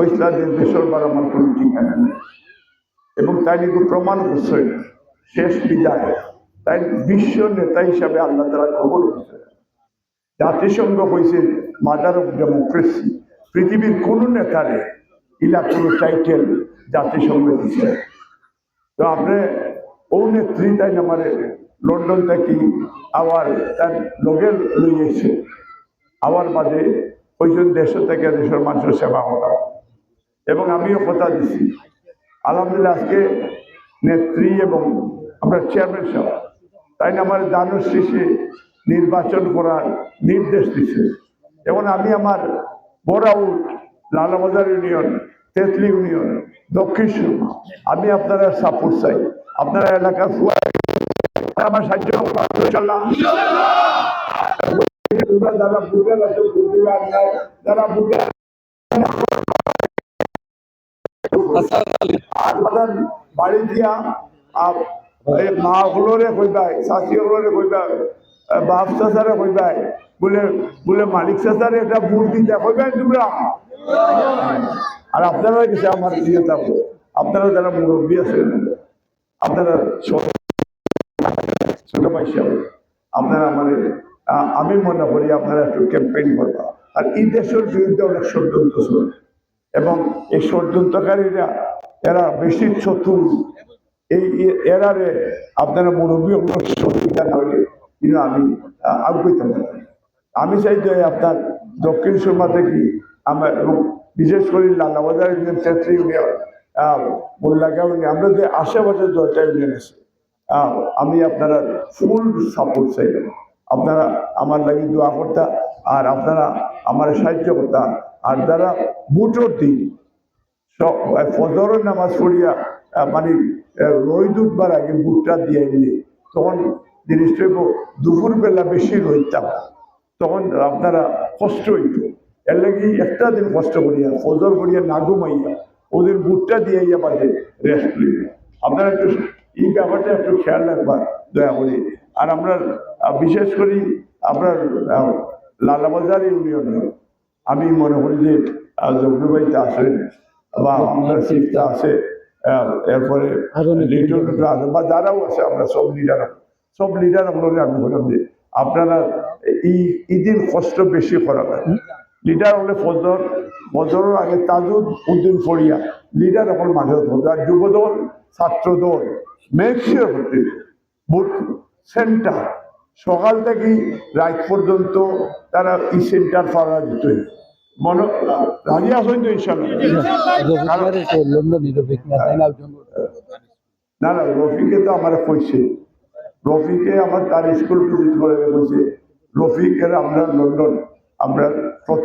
ফৈসলা দিয়ে দেশের বার আমার কোনো ঠিকানা নেই এবং তাই কিন্তু প্রমাণ করছে শেষ বিদায়, তাই বিশ্ব নেতা হিসাবে আল্লাহ তারা খবর করছে জাতিসংঘ হয়েছে মাদার অফ ডেমোক্রেসি পৃথিবীর কোনো নেতারে ইলা কোনো টাইটেল জাতিসংঘ দিচ্ছে। তো আপনি, ও নেত্রী তাই আমার লন্ডন থেকে আবার তার লগের লইয়েছে। আবার বাদে ওইজন দেশ থেকে দেশের মানুষের সেবা করা এবং আমিও কথা দিছি আলহামদুলিল্লাহ, আজকে নেত্রী এবং আমরা চেয়ারম্যান সাহেব, তাই না আমার দানব শেষে নির্বাচন করার নির্দেশ দিছে এবং আমি আমার বড়াউট লালাবাজার ইউনিয়ন, তেতলি ইউনিয়ন, দক্ষিণ আমি আপনারা সাপোর্ট চাই। আপনারা এলাকার আমার সাহায্য যারা যারা আর বাদান বাড়ি দিয়া মা গুলোরে কইবাই শাশি গুলোরে কইবাই বাপ কইবাই বলে বলে মালিক চাচারে এটা ভোট দিতে কইবাই তোমরা? আর আপনারা গেছে আমার দিয়ে আপনারা যারা মুরব্বী আছেন, আপনারা ছোট- পয়সা, আপনারা মানে আমি মনে করি আপনারা একটু ক্যাম্পেইন করবা। আর এই দেশের বিরুদ্ধে অনেক ষড়যন্ত্র চলে। এবং এই ষড়যন্ত্রকারীরা এরা বেশি চতুর এই এরারে আপনারা মুরব্বী না হলে কিন্তু আমি আহ, আগ্রহিত আমি চাই যে আপনার দক্ষিণ সুরমা থেকে আমার এবং বিশেষ করে Lalabazar union Tetri union Mollagaon union আমরা যে আশেপাশে দশটা ইউনিয়ন আছে আমি আপনারা ফুল সাপোর্ট চাই। আপনারা আমার লাগি দোয়া করতা আর আপনারা আমার সাহায্য করতা। আর যারা বুটোর দিন ফজরের নামাজ পড়িয়া মানে রোদ উঠবার আগে বুটটা দিয়ে নিলে, তখন জিনিসটা দুপুর বেলা বেশি রইতাম। তখন আপনারা কষ্ট হইত। এর লাগি একটা দিন কষ্ট করিয়া, ফজর করিয়া না ঘুমাইয়া ওদের বুটটা দিয়ে ইয়া বাদে রেস্ট লইবে। আপনারা একটু এই ব্যাপারটা একটু খেয়াল রাখবার, দয়া করে। আর আমরা বিশেষ করি আপনার লালাবাজার ইউনিয়ন আমি মনে করি যে জগনুবাইতে আছে বা আপনার শিফটা আছে এরপরে আছে বা যারাও আছে আমরা সব লিডার সব লিডার আপনাদের আমি বললাম যে আপনারা এই ঈদের কষ্ট বেশি করা হয়। লিডার হলে ফজর ফজরের আগে তাজুদ উদ্দিন ফড়িয়া লিডার এখন মাঝে আর যুবদল ছাত্রদল মেক্সিওর হতে সেন্টার সকাল থেকে রাত পর্যন্ত তারা এই সেন্টার পাওয়া দিত। মনে রাজি আসেন তো ইনশাল্লাহ লন্ডন না না রফিকে তো আমার কইছে। রফিকে আমার তার স্কুল ভিজিট করে কইছে রফিকের আমরা লন্ডন আমরা